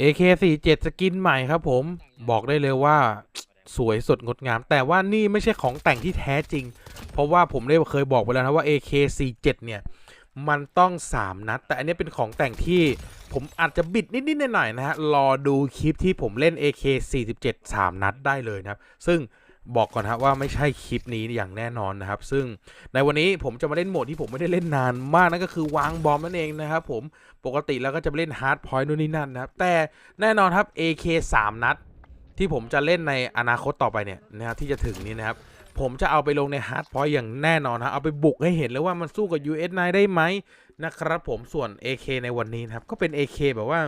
AK47 สกินใหม่ครับผมบอกได้เลยว่าสวยสดงดงาม แต่ว่านี่ไม่ใช่ของแต่งที่แท้จริง เพราะว่าผมได้เคยบอกไปแล้วนะว่า AK47 เนี่ย มันต้อง 3 นัด แต่อันนี้เป็นของแต่งที่ผมอาจจะบิดนิด ๆ หน่อย ๆ นะฮะ รอดูคลิปที่ผมเล่น AK47 3 นัดได้เลยนะครับ ซึ่ง บอกก่อนนะครับว่าไม่ใช่คลิปนี้อย่างแน่นอนนะครับ ซึ่งในวันนี้ผมจะมาเล่นโหมดที่ผมไม่ได้เล่นนานมากนั่นก็คือวางบอมนั่นเองนะครับผมปกติแล้วก็จะไปเล่นฮาร์ดพอยต์นู่นนี่นั่นนะครับ แต่แน่นอนครับ AK 3 นัด ที่ผมจะเล่นในอนาคตต่อไปเนี่ยนะครับที่จะถึงนี้นะครับ ผมจะเอาไปลงในฮาร์ดพอยต์อย่างแน่นอนนะเอาไปบุกให้เห็นเลยว่ามันสู้กับ US9 ได้ไหมนะครับผมส่วน AK ในวันนี้นะครับก็เป็น AK แบบว่า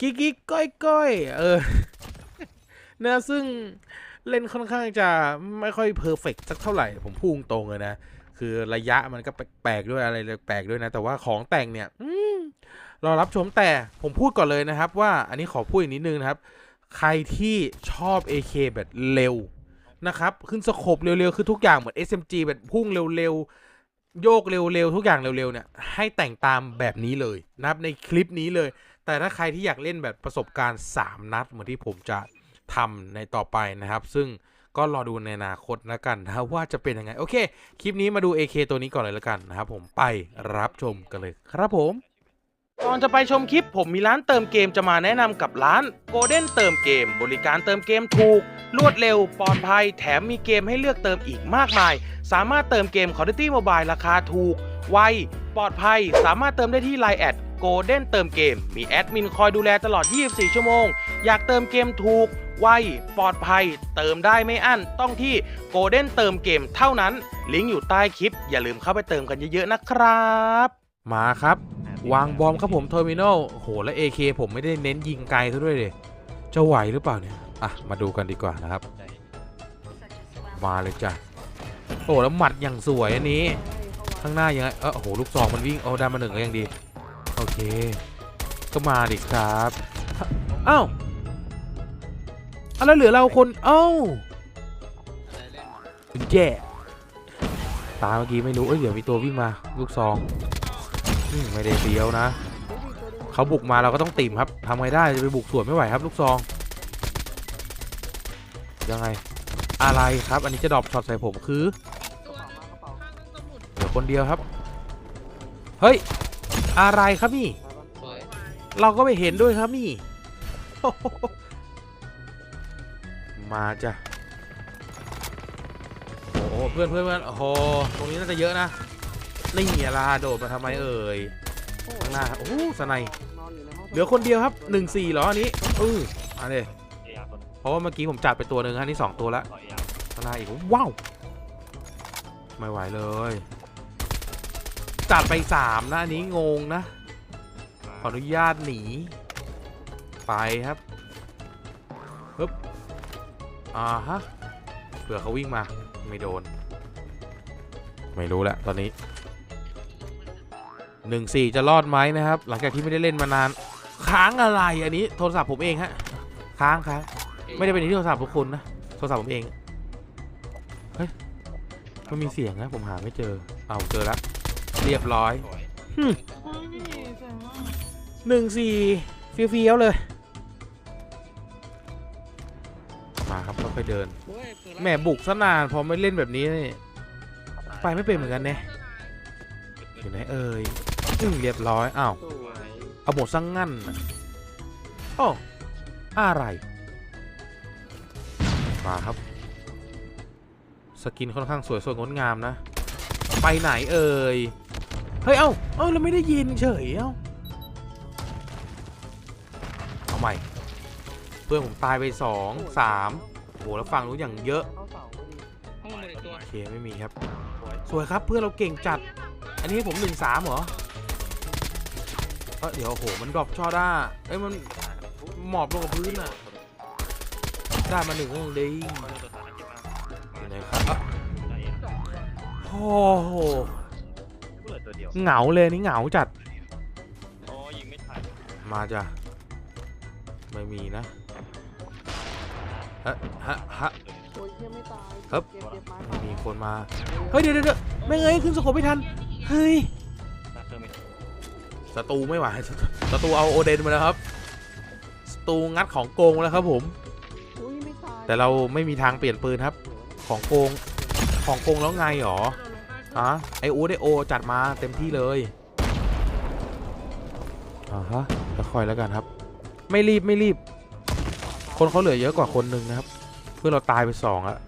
กิ๊กกิ๊กก้อยก้อยเออนะซึ่ง เล่นค่อนข้างจะไม่ค่อยเพอร์เฟกสักเท่าไหร่ ผมพูดตรงเลยนะ คือระยะมันก็แปลกๆด้วยอะไรแปลกๆด้วยนะ แต่ว่าของแต่งเนี่ยอรอรับชมแต่ผมพูดก่อนเลยนะครับ ว่าอันนี้ขอพูดอีกนิดนึงนะครับ ใครที่ชอบ AK แบบเร็วนะครับ ขึ้นสโคบเร็วๆ คือทุกอย่างเหมือน SMG แบบพุ่งเร็วๆ โยกเร็วๆ ทุกอย่างเร็วๆ เนี่ย ให้แต่งตามแบบนี้เลยนะครับในคลิปนี้เลย แต่ถ้าใครที่อยากเล่นแบบประสบการณ์ 3 นัดเหมือนที่ผมจะ ทำในต่อไปนะครับ ซึ่งก็รอดูในอนาคตแล้วกันนะว่าจะเป็นยังไง โอเค คลิปนี้มาดู AK ตัวนี้ก่อนเลยแล้วกันนะครับผมไปรับชมกันเลยครับผมก่อนจะไปชมคลิปผมมีร้านเติมเกมจะมาแนะนำกับร้าน Golden เติมเกม บริการเติมเกมถูก รวดเร็วปลอดภัย แถมมีเกมให้เลือกเติมอีกมากมาย สามารถเติมเกม Call of Duty Mobile ราคาถูก ไว ปลอดภัย สามารถเติมได้ที่ Line แอด Golden เติมเกม มีแอดมินคอยดูแลตลอด 24 ชั่วโมง อยากเติมเกมถูก ไวปลอดภัย เติมได้ไม่อั้นต้องที่ Golden เติมเกมเท่านั้น ลิงก์อยู่ใต้คลิป อย่าลืมเข้าไปเติมกันเยอะๆนะครับ มาครับ วางบอมครับผมเทอร์มินอลโหและ AK ผมไม่ได้เน้นยิงไกลซะด้วยเลยจะไหวหรือเปล่าเนี่ยอะมาดูกันดีกว่านะครับ มาเลยจ้ะโอ้แล้วหมัดอย่างสวยอันนี้ ข้างหน้ายังไงเออโอ้โหลูกซองมันวิ่งเอาได้มาหนึ่งก็ยังดี โอเค ก็มาดิครับอ้าว อะแล้วเหลือเราคน เอ้าแย่ตาเมื่อกี้ไม่รู้ เอ้ย เดี๋ยวมีตัววิ่งมา ลูกซองอไม่ได้เดียวนะ เขาบุกมาเราก็ต้องติ่มครับทำไงได้ จะไปบุกสวนไม่ไหวครับ ลูกซอง ยังไง อะไรครับ อันนี้จะดรอปช็อตใส่ผมคือ เดี๋ยวคนเดียวครับ เฮ้ย อะไรครับนี่ เราก็ไม่เห็นด้วยครับนี่ มาจ้ะโอ้เพื่อนเพื่อนเพื่อนโอ้โหตรงนี้น่าจะเยอะนะนี่ลาโดดมาทำไมเอ่ยข้างหน้าโอ้สไนยเหลือคนเดียวครับหนึ่งสี่เหรออันนี้เอออันนี้เพราะว่าเมื่อกี้ผมจัดไปตัวหนึ่งอันนี้สองตัวละข้างหน้าอีกว้าวไม่ไหวเลยจัดไปสามนะอันนี้งงนะขออนุญาตหนีไปครับ อ่าฮะเผื่อเขาวิ่งมาไม่โดน ไม่รู้แหละตอนนี้หนึ่งสี่จะรอดไหมนะครับ หลังจากที่ไม่ได้เล่นมานาน ค้างอะไรอันนี้โทรศัพท์ผมเองฮะค้างค้างไม่ได้เป็นที่โทรศัพท์ทุกคนนะโทรศัพท์ผมเองเฮ้ยมันมีเสียงนะผมหาไม่เจอเอาเจอแล้วเรียบร้อยหนึ่งสี่เฟี้ยวๆเลย มาครับค่อยๆเดินแหมบุกซะนานพอไม่เล่นแบบนี้นี่ไปไม่เป็นเหมือนกันเนี่ยอยู่ไหนเอ่ยอืมเรียบร้อยอ้าวเอาหมดซังงั้นน่ะโอ้อะไร มาครับ สกินค่อนข้างสวยสดงดงามนะ ไปไหนเอ่ยเฮ้ยเอ้าเอ้าเราไม่ได้ยินเฉยเอ้าเอาใหม่เพื่อนผมตายไปสองสามโอ้โหแล้วฟังรู้อย่างเยอะโอเคไม่มีครับ สวยครับเพื่อนเราเก่งจัด อันนี้ให้ผมหนึ่งสามเหรอเอ้ยเดี๋ยวโอ้โหมันดรอปชอด้าเอ้ยมันหมอบลงกับพื้นอะได้มาหนึ่งก็ยังดีอยู่ไหนครับอะโอ้โหเหงาเลยนี่เหงาจัดมาจ้ะไม่มีนะ ฮะฮะฮะโอ้ยเหี้ยไม่ตายครับเก็บเก็บไม้ไม่มีคนมา เฮ้ยเดี๋ยวเดี๋ยวเดี๋ยวไม่เงยขึ้นสโคปไม่ทัน เฮ้ยศัตรูไม่ไหวศัตรูเอาโอเดนมาแล้วครับตูงัดของโกงแล้วครับผม อุ้ยไม่ตายแต่เราไม่มีทางเปลี่ยนปืนครับ ของโกง ของโกงแล้วไงหรอฮะไออูได้โอจัดมาเต็มที่เลยอ่าฮะค่อยๆแล้วกันครับ ไม่รีบไม่รีบ คนเขาเหลือเยอะกว่าคนหนึ่งนะครับ เพื่อเราตายไปสองอะ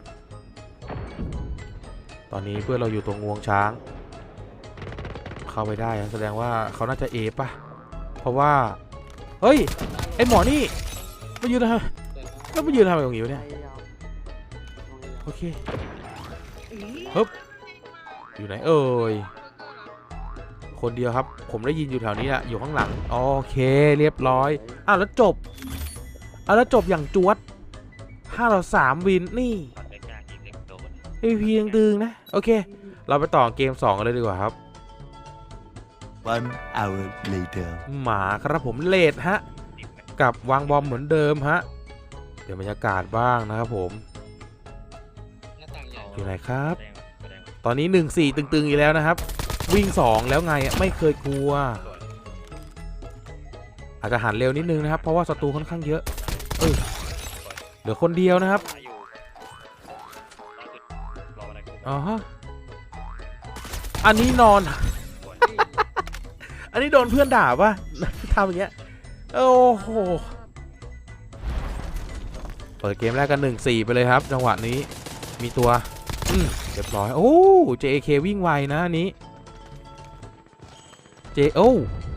ตอนนี้เพื่อเราอยู่ตรงงวงช้าง เข้าไปได้แสดงว่าเขาน่าจะเอฟป่ะ เพราะว่า เฮ้ย ไอหมอนี่มายืนทำแล้วมายืนทำอะไรตรงนี้วะเนี่ย โอเคฮึบอยู่ไหนเอ่ยคนเดียวครับ ผมได้ยินอยู่แถวนี้แหละอยู่ข้างหลัง โอเค เรียบร้อย อ้าวแล้วจบ อ้าวแล้วจบอย่างจวดห้าเราสามวินนี่ MVP ยังตึงนะ โอเค เราไปต่อเกม2กันเลยดีกว่าครับ One hour later. หมาครับผมเลดฮะ กับวางบอมเหมือนเดิมฮะ เดี๋ยวบรรยากาศบ้างนะครับผม อยู่ไหนครับ ตอนนี้ 1 4 ตึงๆ อีกแล้วนะครับ วิ่ง 2 แล้วไงอะไม่เคยกลัว อาจจะหันเร็วนิดนึงนะครับ เพราะว่าศัตรูค่อนข้างเยอะเออเหลือคนเดียวนะครับอ๋อฮะอันนี้นอน อันนี้โดนเพื่อนด่าปะทำอย่างเงี้ย โอ้โห เปิดเกมแรกกันหนึ่งสี่ไปเลยครับ จังหวะนี้ มีตัวเรียบร้อย โอ้ JK วิ่งไวนะอันนี้ J โอ้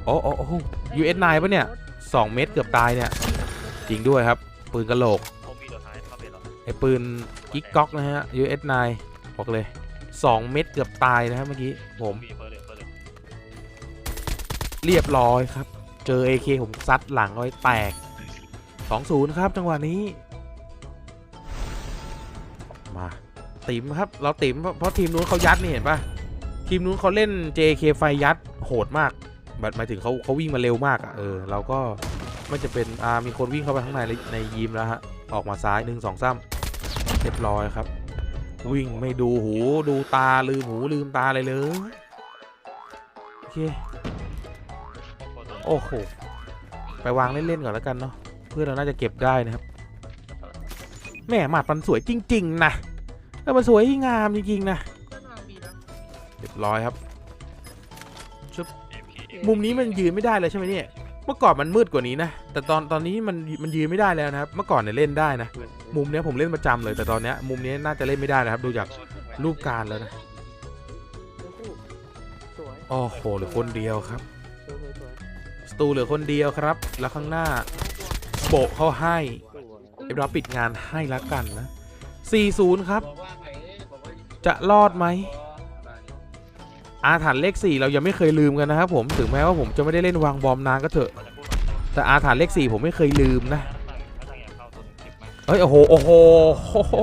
โอ้โอ้ US 9 ปะเนี่ย2เม็ดเกือบตายเนี่ย จริงด้วยครับปืนกระโหลกไอ้ปืนกิ๊กก๊อกนะฮะ US 9 บอกเลย 2 เม็ดเกือบตายนะครับเมื่อกี้ผมเรียบร้อยครับ เจอ AK ผมซัดหลังเอาไว้แตก 2-0 ครับจังหวะนี้ มาติ๋มครับเราติ๋มเพราะทีมนู้นเขายัดนี่เห็นปะทีมนู้นเขาเล่น JK ไฟยัดโหดมากแบบหมายถึงเขาเขาวิ่งมาเร็วมากอะเออเราก็ ไม่จะเป็นอ่ามีคนวิ่งเข้าไปข้างในในยิมแล้วฮะออกมาซ้ายหนึ่งสองซ้ำเรียบร้อยครับ วิ่งไม่ดูหูดูตาลืมหูลืมตาอะไรเลยโอเคโอ้โหไปวางเล่นๆก่อนแล้วกันเนาะเพื่อนเราน่าจะเก็บได้นะครับ แม่หมัดมันสวยจริง ๆ นะแล้วมันสวยงามจริงๆนะเรียบร้อยครับมุมนี้มันยืนไม่ได้เลยใช่ไหมเนี่ย เมื่อก่อนมันมืดกว่านี้นะ แต่ตอนตอนนี้มันมันยืนไม่ได้แล้วนะครับ เมื่อก่อนเนี่ยเล่นได้นะ มุมเนี้ยผมเล่นประจำเลย แต่ตอนเนี้ยมุมนี้น่าจะเล่นไม่ได้นะครับ ดูจากรูปการแล้วนะสวยโอ้โหเหลือคนเดียวครับ สตูเหลือคนเดียวครับ แล้วข้างหน้าโบะเขาให้สวยเดี๋ยวเราปิดงานให้ละกันนะ 40 ครับ จะรอดไหม อาถรรพ์เลข 4 เรายังไม่เคยลืมกันนะครับผมถึงแม้ว่าผมจะไม่ได้เล่นวางบอมนานก็เถอะ แต่อาถรรพ์เลข 4 ผมไม่เคยลืมนะเฮ้ยโอ้โหโอ้โหโอ้โห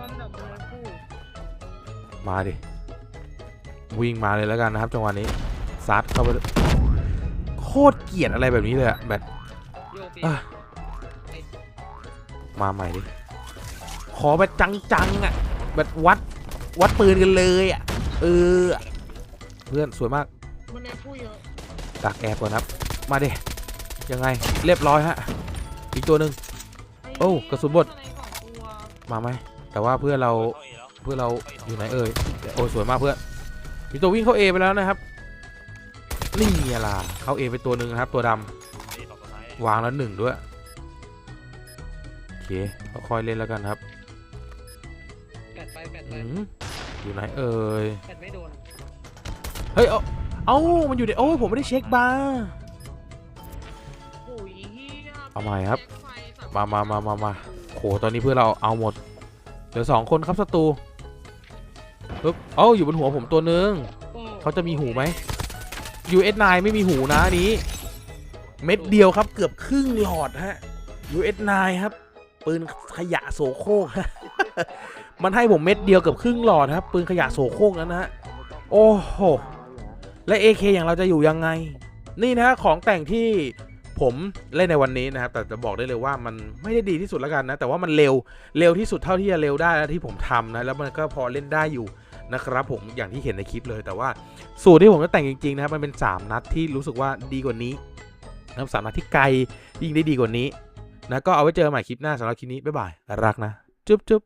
มันแบบเป็นคู่มาดิวิ่งมาเลยแล้วกันนะครับจังหวะนี้ซัดเข้าไปเลยโคตรเกลียดอะไรแบบนี้เลยอะแบบอะมาใหม่ดิขอแบบจังๆอะแบบวัด วัดปืนกันเลยอะเออเพื่อนสวยมากมันในคู่เยอะดักแอบก่อนครับ มาดิยังไงเรียบร้อยฮะอีกตัวหนึ่งโอ้กระสุนหมดมาไหมแต่ว่าเพื่อนเราเพื่อนเราอยู่ไหนเอ่ยโอ้ยสวยมากเพื่อนมีตัววิ่งเข้าเอไปแล้วนะครับนี่ไงล่ะเข้าเอไปตัวหนึ่งนะครับ ตัวดำวางแล้วหนึ่งด้วยโอเคค่อยๆเล่นแล้วกันครับแปดไปแปดไป อืมอยู่ไหนเอ่ยแปดไม่โดนเฮ้ย เอาเอ้ามันอยู่ในโอ้ยผมไม่ได้เช็คบาร์โอ้ยเฮียเอาใหม่ครับมามามามามาโหตอนนี้เพื่อนเราเอาหมด เหลือสองคนครับศัตรูปึ๊บเอ้าอยู่บนหัวผมตัวหนึงเขาจะมีหูไหม US9 ไม่มีหูนะอันนี้ เม็ดเดียวครับเกือบครึ่งหลอดฮะ US9 ครับ ปืนขยะโสโครกมันให้ผมเม็ดเดียวเกือบครึ่งหลอดครับ ปืนขยะโสโครกนั้นนะฮะโอ้โหและ AK อย่างเราจะอยู่ยังไง นี่นะของแต่งที่ผมเล่นในวันนี้นะครับ แต่จะบอกได้เลยว่ามันไม่ได้ดีที่สุดแล้วกันนะ แต่ว่ามันเร็วเร็วที่สุดเท่าที่จะเร็วได้แล้วที่ผมทำนะ แล้วมันก็พอเล่นได้อยู่นะครับผมอย่างที่เห็นในคลิปเลยแต่ว่าสูตรที่ผมจะแต่งจริงๆนะครับมันเป็น 3 นัดที่รู้สึกว่าดีกว่านี้น้ำสามารถที่ไกลยิ่งได้ดีกว่านี้ นะก็เอาไว้เจอใหม่คลิปหน้าสำหรับคลิปนี้บ๊ายบายรักนะ จุ๊บจุ๊บ